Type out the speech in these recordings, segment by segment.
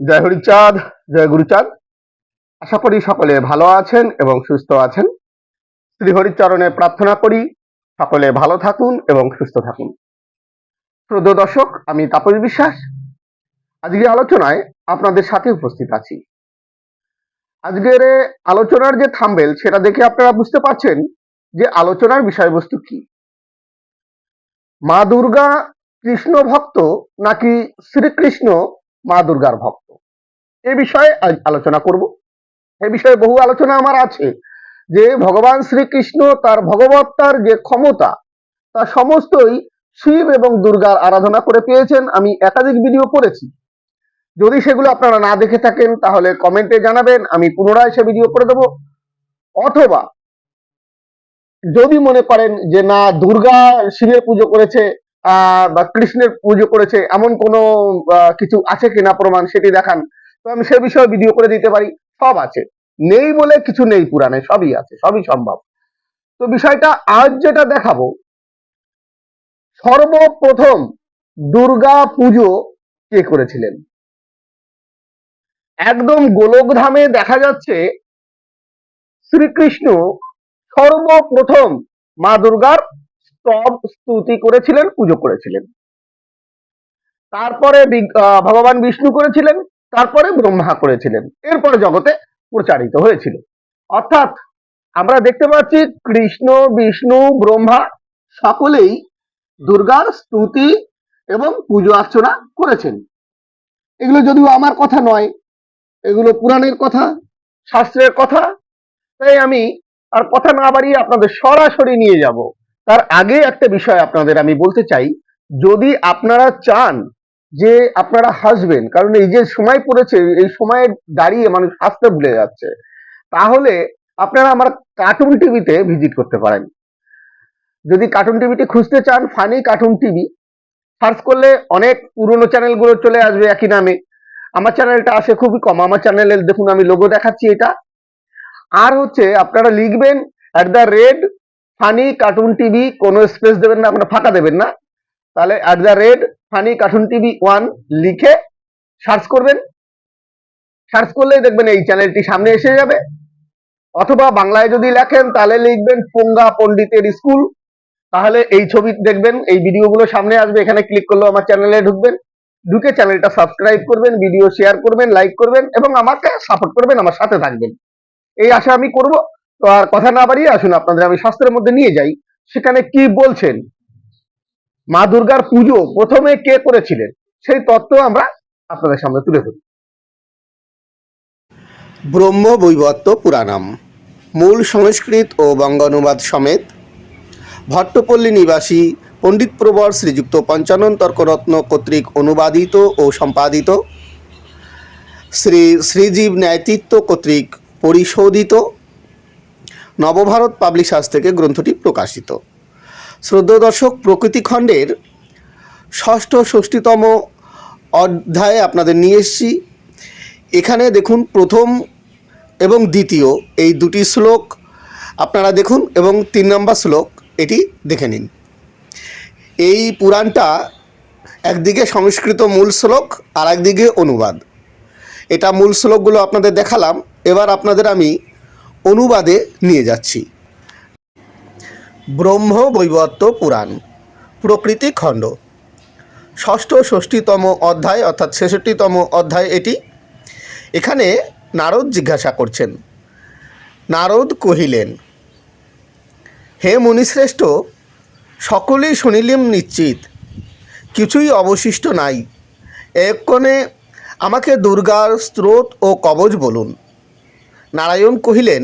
জয় হরিচাঁদ, জয় গুরুচাঁদ। আশা করি সকলে ভালো আছেন এবং সুস্থ আছেন। শ্রী হরিচরণে প্রার্থনা করি সকলে ভালো থাকুন এবং সুস্থ থাকুন। শ্রদ্ধ দর্শক, আমি তাপস বিশ্বাস। আজকে আলোচনায় আপনাদের সাথে উপস্থিত আছি। আজকের আলোচনার যে থাম্বেল, সেটা দেখে আপনারা বুঝতে পারছেন যে আলোচনার বিষয়বস্তু কি। মা দুর্গা কৃষ্ণ ভক্ত নাকি শ্রীকৃষ্ণ মা দুর্গার ভক্ত? এ বিষয়ে আজ আলোচনা করব। এ বিষয়ে বহু আলোচনা আমার আছে যে ভগবান শ্রীকৃষ্ণ তার ভগবত্তার যে ক্ষমতা, তা সমস্তই শিব এবং দুর্গার আরাধনা করে পেয়েছেন। আমি একাধিক ভিডিও করেছি। যদি সেগুলো আপনারা না দেখে থাকেন, তাহলে কমেন্টে জানাবেন। আমি পুনরায় সে ভিডিও করে দেব। অথবা যদি মনে করেন যে না, দুর্গা শিবের পুজো করেছে বা কৃষ্ণের পুজো করেছে, এমন কোনো কিছু আছে কিনা প্রমাণ সেটি দেখান। তো আমি সে বিষয়ে ভিডিও করে দিতে পারি, সব আছে। নেই বলে কিছু নেই পুরাণে সবই আছে, সবই সম্ভব। তো বিষয়টা আজ যেটা দেখাবো, সর্বপ্রথম দুর্গা পুজো কে করেছিলেন? একদম গোলকধামে দেখা যাচ্ছে শ্রীকৃষ্ণ সর্বপ্রথম মা দুর্গার স্তব স্তুতি করেছিলেন, পুজো করেছিলেন। তারপরে ভগবান বিষ্ণু করেছিলেন তারপরে ব্রহ্মা করেছিলেন। এরপরে জগতে প্রচারিত হয়েছিল। অর্থাৎ আমরা দেখতে পাচ্ছি কৃষ্ণ, বিষ্ণু, ব্রহ্মা সকলেই দুর্গার স্তুতি এবং পুজো অর্চনা করেছেন। এগুলো যদিও আমার কথা নয়, এগুলো পুরাণের কথা, শাস্ত্রের কথা, তাই আমি আর কথা না বাড়িয়ে আপনাদের সরাসরি নিয়ে যাব। তার আগে একটা বিষয় আপনাদের আমি বলতে চাই। যদি আপনারা চান যে আপনারা হাসবেন, কারণ এই যে সময় পড়েছে, এই সময়ে দাঁড়িয়ে মানুষ হাসতে ভুলে যাচ্ছে, তাহলে আপনারা আমার কার্টুন টিভিতে ভিজিট করতে পারেন। যদি কার্টুন টিভিটি খুঁজতে চান ফানি কার্টুন টিভি সার্চ করলে অনেক পুরনো চ্যানেলগুলো চলে আসবে একই নামে। আমার চ্যানেলটা আসে খুবই কম, আমার চ্যানেলে দেখুন আমি লোগো দেখাচ্ছি এটা। আর হচ্ছে আপনারা লিখবেন at the red funny cartoon TV কোনো স্পেস দেবেন না, আপনারা ফাঁকা দেবেন না। তাহলে at the red funny cartoon TV one লিখে সার্চ করবেন। সার্চ করলেই দেখবেন এই চ্যানেলটি সামনে এসে যাবে। অথবা বাংলায় যদি লেখেন, তাহলে লিখবেন পোঙ্গা পণ্ডিতের স্কুল। তাহলে এই ছবি দেখবেন, এই ভিডিওগুলো সামনে আসবে। এখানে ক্লিক করলেও আমার চ্যানেলে ঢুকবেন। ঢুকে চ্যানেলটা সাবস্ক্রাইব করবেন ভিডিও শেয়ার করবেন লাইক করবেন এবং আমাকে সাপোর্ট করবেন, আমার সাথে থাকবেন। এই আশা আমি করব। তো আর কথা না বাড়িয়ে আসুন, আপনাদের আমি শাস্ত্রের মধ্যে নিয়ে যাই। সেখানে কি বলছেন? মা দুর্গার পুজো প্রথমে কে করেছিলেন? সেই তত্ত্ব আমরা আপনাদের সামনে তুলে ধরি। ব্রহ্ম বৈবত্ত পুরাণম। মূল সংস্কৃত ও বঙ্গানুবাদ সমেত ভট্টপল্লী নিবাসী পণ্ডিত প্রবর শ্রীযুক্ত পঞ্চানন তর্করত্ন কর্তৃক অনুবাদিত ও সম্পাদিত। শ্রী শ্রীজীব ন্যায়তীর্থ কর্তৃক পরিশোধিত। নবভারত পাবলিশার্স থেকে গ্রন্থটি প্রকাশিত। শ্রদ্ধ দর্শক প্রকৃতি খণ্ডের ষষ্ঠ ষষ্ঠীতম অধ্যায়ে আপনাদের নিয়ে এসেছি। এখানে দেখুন প্রথম এবং দ্বিতীয়, এই দুটি শ্লোক আপনারা দেখুন এবং তিন নম্বর শ্লোক, এটি দেখে নিন। এই পুরাণটা একদিকে সংস্কৃত মূল শ্লোক আর একদিকে অনুবাদ। এটা মূল শ্লোকগুলো আপনাদের দেখালাম, এবার আপনাদের আমি অনুবাদে নিয়ে যাচ্ছি। ব্রহ্ম বৈবত্ত পুরাণ, প্রকৃতি খণ্ড। ষষ্ঠ ষষ্ঠীতম অধ্যায় অর্থাৎ ছেষট্টিতম অধ্যায় এটি। এখানে নারদ জিজ্ঞাসা করছেন, নারদ কহিলেন, হে মুনিশ্রেষ্ঠ, সকলেই শুনিলেম নিশ্চিত, কিছুই অবশিষ্ট নাই। এক্ষণে আমাকে দুর্গার স্রোত ও কবচ বলুন। নারায়ণ কহিলেন,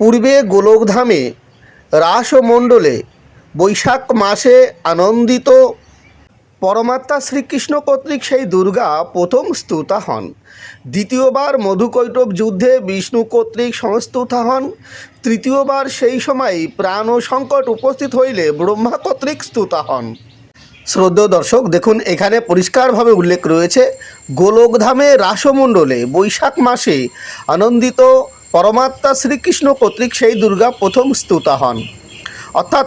পূর্বে গোলকধামে রাসমণ্ডলে বৈশাখ মাসে আনন্দিত। পরমাত্মা শ্রীকৃষ্ণ কর্তৃক সেই দুর্গা প্রথম স্তুতা হন। দ্বিতীয়বার মধুকৈটব যুদ্ধে বিষ্ণু কর্তৃক সংস্তুতা হন। তৃতীয়বার সেই সময় প্রাণ ও সংকট উপস্থিত হইলে ব্রহ্মা কর্তৃক স্তুতা হন। শ্রদ্ধেয় দর্শক, দেখুন, এখানে পরিষ্কারভাবে উল্লেখ রয়েছে, গোলকধামে রাসমণ্ডলে বৈশাখ মাসে আনন্দিত পরমাত্মা শ্রীকৃষ্ণ কর্তৃক সেই দুর্গা প্রথম স্তুতা হন। অর্থাৎ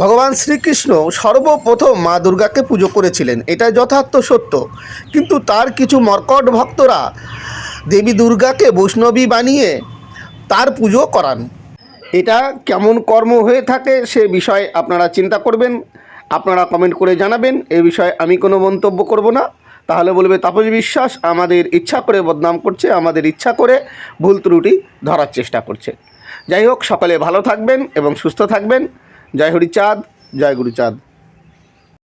ভগবান শ্রীকৃষ্ণ সর্বপ্রথম মা দুর্গাকে পুজো করেছিলেন। এটা যথার্থ সত্য। কিন্তু তার কিছু মর্কট ভক্তরা দেবী দুর্গাকে বৈষ্ণবী বানিয়ে তার পুজো করান। এটা কেমন কর্ম হয়ে থাকে সে বিষয়ে আপনারা চিন্তা করবেন। আপনারা কমেন্ট করে জানাবেন। এ বিষয়ে আমি কোনো মন্তব্য করব না। তাহলে বলবে, তাপস বিশ্বাস আমাদের ইচ্ছা করে বদনাম করছে, আমাদের ইচ্ছা করে ভুল ত্রুটি ধরার চেষ্টা করছে। যাই হোক, সকলে ভালো থাকবেন এবং সুস্থ থাকবেন। জয় হরিচাঁদ, জয় গুরুচাঁদ।